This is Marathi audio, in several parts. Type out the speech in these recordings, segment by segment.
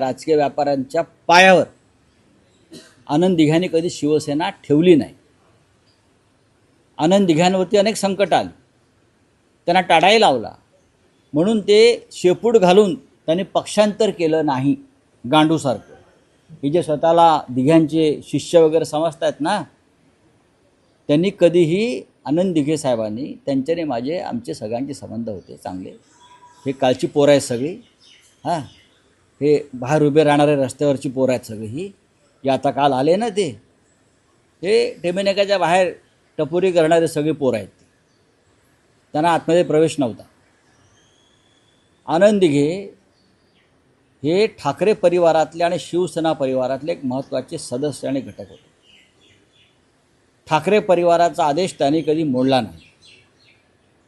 राजकीय व्यापाऱ्यांच्या पायावर. आनंद दिघ्याने कधी शिवसेना ठेवली नाही. आनंद दिघ्यांवरती अनेक संकट आली. त्यांना टाळाही लावला. म्हणून ते शेपूट घालून त्यांनी पक्षांतर केलं नाही गांडूसारखं हे जे स्वतःला दिघ्यांचे शिष्य वगैरे समजतायत ना त्यांनी कधीही आनंद दिघे साहेबांनी त्यांच्याने माझे आमचे सगळ्यांचे संबंध होते चांगले. हे कालची पोरं आहेत सगळी. हां. हे बाहेर उभे राहणारे रस्त्यावरची पोरं आहेत सगळी ही. हे आता काल आले ना ते. हे टेमेनेकाच्या बाहेर टपोरी करणारे सगळे पोरं आहेत त्यांना आतमध्ये प्रवेश नव्हता. आनंद दिघे हे ठाकरे परिवारातले आणि शिवसेना परिवारातले एक महत्त्वाचे सदस्य आणि घटक होते. ठाकरे परिवाराचा आदेश त्यांनी कधी मोडला नाही.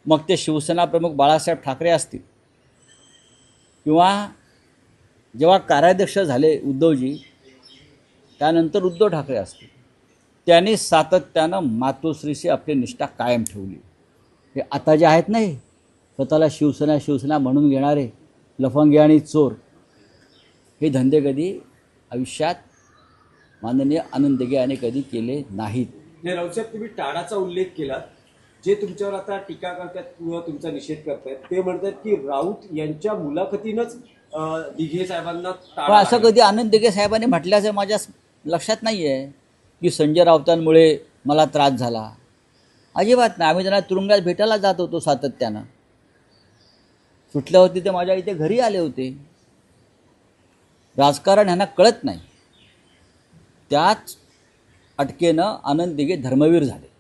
मग ते शिवसेना प्रमुख बाळासाहेब ठाकरे असतील. किंवा जेव्हा कार्याध्यक्ष झाले उद्धवजी त्यानंतर उद्धव ठाकरे असतील त्यांनी सातत्यानं मातोश्रीशी आपली निष्ठा कायम ठेवली. हे आता जे आहेत नाही स्वतःला शिवसेना शिवसेना म्हणून घेणारे लफंगे आणि चोर हे धंदे कधी आयुष्यात माननीय आनंद दिघे यांनी कधी केले नाहीत. राऊसाहेब तुम्ही टाळाचा उल्लेख केला जे तुमच्यावर आता टीका करतात किंवा तुमचा निषेध करतायत ते म्हणतात की राऊत यांच्या मुलाखतीनंच दिघे साहेबांना पण असं. कधी आनंद दिघे साहेबांनी म्हटल्याचं माझ्या लक्षात नाही आहे की संजय राऊतांमुळे मला त्रास झाला. अजिबात नाही. आम्ही त्यांना तुरुंगात भेटायला जात होतो सातत्यानं. सुटल्यावरती ते माझ्या इथे घरी आले होते. राजकारण ह्यांना कळत नाही. त्याच अटकेनं आनंद दिघे धर्मवीर झाले.